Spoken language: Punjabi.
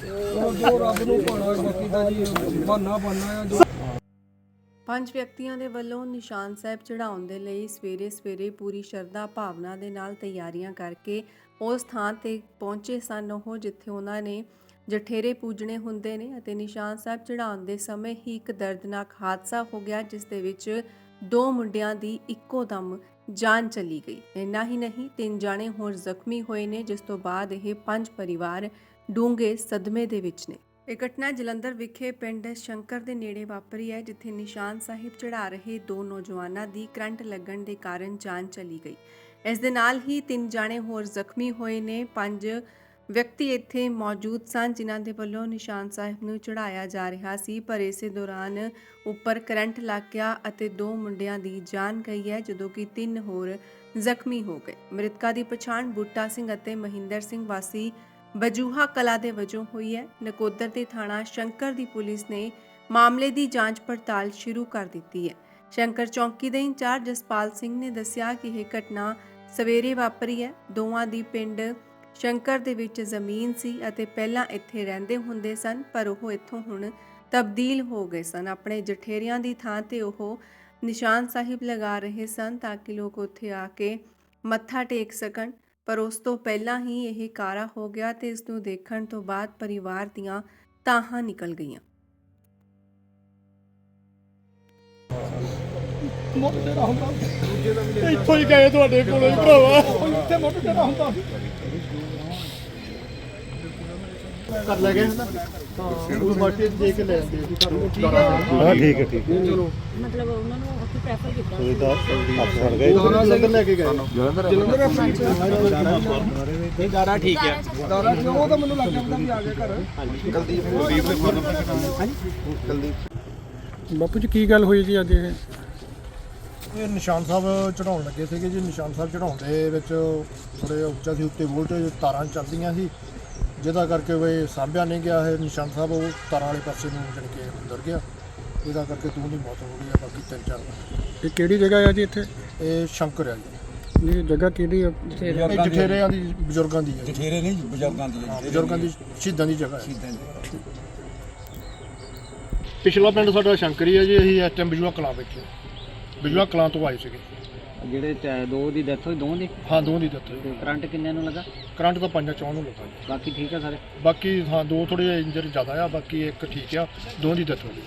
ਜੋ ਰੱਬ ਨੂੰ ਭਾਣਾ ਬਾਕੀ ਦਾ ਜੀ ਬਹਾਨਾ ਬਣਨਾ ਆ ਜੋ ਪੰਜ ਵਿਅਕਤੀਆਂ ਦੇ ਵੱਲੋਂ ਨਿਸ਼ਾਨ ਸਾਹਿਬ ਚੜਾਉਣ ਦੇ ਲਈ ਸਵੇਰੇ ਸਵੇਰੇ ਪੂਰੀ ਸ਼ਰਧਾ ਭਾਵਨਾ ਦੇ ਨਾਲ ਤਿਆਰੀਆਂ ਕਰਕੇ ਉਸ ਥਾਂ ਤੇ ਪਹੁੰਚੇ ਸਨ ਉਹ ਜਿੱਥੇ ਉਹਨਾਂ ਨੇ ਜਠੇਰੇ ਪੂਜਣੇ ਹੁੰਦੇ ਨੇ ਅਤੇ ਨਿਸ਼ਾਨ ਸਾਹਿਬ ਚੜਾਉਣ ਦੇ ਸਮੇਂ ਹੀ ਇੱਕ ਦਰਦਨਾਕ ਹਾਦਸਾ ਹੋ ਗਿਆ ਜਿਸ ਦੇ ਵਿੱਚ ਦੋ ਮੁੰਡਿਆਂ ਦੀ ਇੱਕੋ ਦਮ ਜਾਨ ਚਲੀ ਗਈ। ਇੰਨਾ ਹੀ ਨਹੀਂ, ਤਿੰਨ ਜਾਣੇ ਹੋਰ ਜ਼ਖਮੀ ਹੋਏ ਨੇ, ਜਿਸ ਤੋਂ ਬਾਅਦ ਇਹ ਪੰਜ ਪਰਿਵਾਰ ਡੂੰਘੇ ਸਦਮੇ ਦੇ ਵਿੱਚ ਨੇ। ਇਹ ਘਟਨਾ ਜਲੰਧਰ ਵਿਖੇ ਪਿੰਡ ਸ਼ੰਕਰ ਦੇ ਨੇੜੇ ਵਾਪਰੀ ਹੈ, ਜਿੱਥੇ ਨਿਸ਼ਾਨ ਸਾਹਿਬ ਚੜਾ ਰਹੇ ਦੋ ਨੌਜਵਾਨਾਂ ਦੀ ਕਰੰਟ ਲੱਗਣ ਦੇ ਕਾਰਨ ਜਾਨ ਚਲੀ ਗਈ। ਇਸ ਦੇ ਨਾਲ ਹੀ ਤਿੰਨ ਜਾਣੇ ਹੋਰ ਜ਼ਖਮੀ ਹੋਏ ਨੇ, ਪੰਜ ਵਿਅਕਤੀ ਇੱਥੇ ਮੌਜੂਦ ਸਨ, ਜਿਨ੍ਹਾਂ ਦੇ ਵੱਲੋਂ ਨਿਸ਼ਾਨ ਸਾਹਿਬ ਨੂੰ ਚੜਾਇਆ ਜਾ ਰਿਹਾ ਸੀ, ਪਰ ਇਸੇ ਦੌਰਾਨ ਉੱਪਰ ਕਰੰਟ ਲੱਗ ਗਿਆ ਅਤੇ ਦੋ ਮੁੰਡਿਆਂ ਦੀ ਜਾਨ ਗਈ ਹੈ, ਜਦੋਂ ਕਿ ਤਿੰਨ ਹੋਰ ਜ਼ਖਮੀ ਹੋ ਗਏ। ਮ੍ਰਿਤਕਾ ਦੀ ਪਛਾਣ ਬੂਟਾ ਸਿੰਘ ਅਤੇ ਮਹਿੰਦਰ ਸਿੰਘ ਵਾਸੀ ਬਜੂਹਾ ਕਲਾ ਦੇ ਵਜੋਂ ਹੋਈ ਹੈ। ਨਕੋਦਰ ਦੇ ਥਾਣਾ ਸ਼ੰਕਰ ਦੀ ਪੁਲਿਸ ਨੇ ਮਾਮਲੇ ਦੀ ਜਾਂਚ ਪੜਤਾਲ ਸ਼ੁਰੂ ਕਰ ਦਿੱਤੀ ਹੈ। ਸ਼ੰਕਰ ਚੌਂਕੀ ਦੇ ਇੰਚਾਰਜ ਜਸਪਾਲ ਸਿੰਘ ਨੇ ਦੱਸਿਆ ਕਿ ਇਹ ਘਟਨਾ ਸਵੇਰੇ ਵਾਪਰੀ ਹੈ। ਦੋਵਾਂ ਦੀ ਪਿੰਡ ਸ਼ੰਕਰ ਦੇ ਵਿੱਚ ਜ਼ਮੀਨ ਸੀ ਅਤੇ ਪਹਿਲਾਂ ਇੱਥੇ ਰਹਿੰਦੇ ਹੁੰਦੇ ਸਨ ਪਰ ਉਹ ਇੱਥੋਂ ਹੁਣ ਤਬਦੀਲ ਹੋ ਗਏ ਸਨ। ਆਪਣੇ ਜਠੇਰਿਆਂ ਦੀ ਥਾਂ ਤੇ ਉਹ ਨਿਸ਼ਾਨ ਸਾਹਿਬ ਲਗਾ ਰਹੇ ਸਨ ਤਾਂ ਕਿ ਲੋਕ ਉੱਥੇ ਆ ਕੇ ਮੱਥਾ ਟੇਕ ਸਕਣ। ਪਰ ਉਸ ਤੋਂ ਪਹਿਲਾਂ ਹੀ ਇਹ ਕਾਰਾ ਹੋ ਗਿਆ ਤੇ ਇਸ ਨੂੰ ਦੇਖਣ ਤੋਂ ਬਾਅਦ ਪਰਿਵਾਰ ਦੀਆਂ ਤਾਹਾਂ ਨਿਕਲ ਗਈਆਂ। ਮੁੱਢ ਤੇਰਾ ਹੁੰਦਾ ਇੱਥੋਂ ਹੀ ਗਏ ਤੁਹਾਡੇ ਕੋਲੋਂ ਹੀ ਭਰਾਵਾ। ਉਹ ਇੱਥੇ ਮੁੱਢ ਤੇਰਾ ਹੁੰਦਾ ਕਰ ਲੈ ਗਏ ਨਾ? ਹਾਂ ਉਹ ਬਾਟੀ ਦੇ ਕੇ ਲੈ ਆਂਦੇ ਠੀਕ ਹੈ। ਹਾਂ ਠੀਕ ਹੈ ਠੀਕ ਹੈ। ਮਤਲਬ ਉਹਨਾਂ ਨੂੰ ਉੱਥੇ ਪ੍ਰੈਫਰ ਕੀਤਾ। ਤੁਸੀਂ ਤਾਂ ਅਫਸਰ ਗਏ। ਦੋਨਾਂ ਲੰਗਰ ਲੈ ਕੇ ਗਏ। ਜਲੰਧਰ ਆਪਣੀ ਦਾਰਾ ਠੀਕ ਹੈ। ਦਾਰਾ ਜੀ ਉਹ ਤਾਂ ਮੈਨੂੰ ਲੱਗ ਗਿਆ ਪਤਾ ਵੀ ਆ ਗਿਆ ਘਰ। ਬਾਪੂ ਜੀ ਕੀ ਗੱਲ ਹੋਈ ਜੀ ਅੱਜ ਇਹ? ਇਹ ਨਿਸ਼ਾਨ ਸਾਹਿਬ ਚੜਾਉਣ ਲੱਗੇ ਸੀਗੇ ਜੀ। ਨਿਸ਼ਾਨ ਸਾਹਿਬ ਚੜਾਉਣ ਦੇ ਵਿੱਚ ਥੋੜੇ ਉੱਚਾ ਸੀ ਉੱਤੇ ਵੋਲਟੇਜ ਤਾਰਾਂ ਚੱਲਦੀਆਂ ਸੀ। ਜਿਹਦਾ ਕਰਕੇ ਵੀ ਸਾਂਭਿਆ ਨਹੀਂ ਗਿਆ ਇਹ ਨਿਸ਼ਾਨ ਸਾਹਿਬ ਉਹ ਤਾਰਾਂ ਵਾਲੇ ਪਾਸੇ ਨੂੰ ਜਾਣੀ ਕਿ ਅੰਦਰ ਗਿਆ। ਇਹਦਾ ਕਰਕੇ ਦੋ ਦੀ ਮੌਤ ਹੋ ਗਈ ਆ ਬਾਕੀ ਤਿੰਨ ਚਾਰ ਦਾ। ਇਹ ਕਿਹੜੀ ਜਗ੍ਹਾ ਹੈ ਜੀ ਇੱਥੇ? ਇਹ ਸ਼ੰਕਰ ਆ ਜੀ। ਇਹ ਜਗ੍ਹਾ ਕਿਹੜੀ ਹੈ ਇਹ ਜਠੇਰਿਆਂ ਦੀ ਬਜ਼ੁਰਗਾਂ ਦੀ ਹੈ ਜੀ। ਜਠੇਰੇ ਨਹੀਂ ਬਜ਼ੁਰਗਾਂ ਦੀ ਹਾਂ, ਬਜ਼ੁਰਗਾਂ ਦੀ ਸ਼ਹੀਦਾਂ ਦੀ ਜਗ੍ਹਾ ਹੈ ਪਿਛਲਾ ਪਿੰਡ ਸਾਡਾ ਸ਼ੰਕਰੀ ਹੈ ਜੀ ਅਸੀਂ ਇਸ ਟਾਈਮ ਬਿਜੂਆ ਕਲਾਂ ਵਿੱਚ ਬਿਜੂਆ ਕਲਾਂ ਤੋਂ ਆਏ ਸੀਗੇ। ਜਿਹੜੇ ਚ- ਦੋ ਦੀ ਡੈਥ ਹੋਈ ਦੋਵਾਂ ਦੀ? ਹਾਂ ਦੋ ਦੀ ਦਿੱਤ ਤੇ ਕਰੰਟ ਕਿੰਨਿਆਂ ਨੂੰ ਲੱਗਾ? ਕਰੰਟ ਤਾਂ ਪੰਜਾਂ ਚੌਂ ਨੂੰ ਲੱਗਾ ਜੀ। ਬਾਕੀ ਠੀਕ ਆ ਸਾਰੇ? ਬਾਕੀ ਹਾਂ ਦੋ ਥੋੜੇ ਇੰਜਰ ਜ਼ਿਆਦਾ ਆ ਬਾਕੀ ਇੱਕ ਠੀਕ ਆ ਦੋ ਦੀ ਦਿੱਤ ਹੋ ਗਈ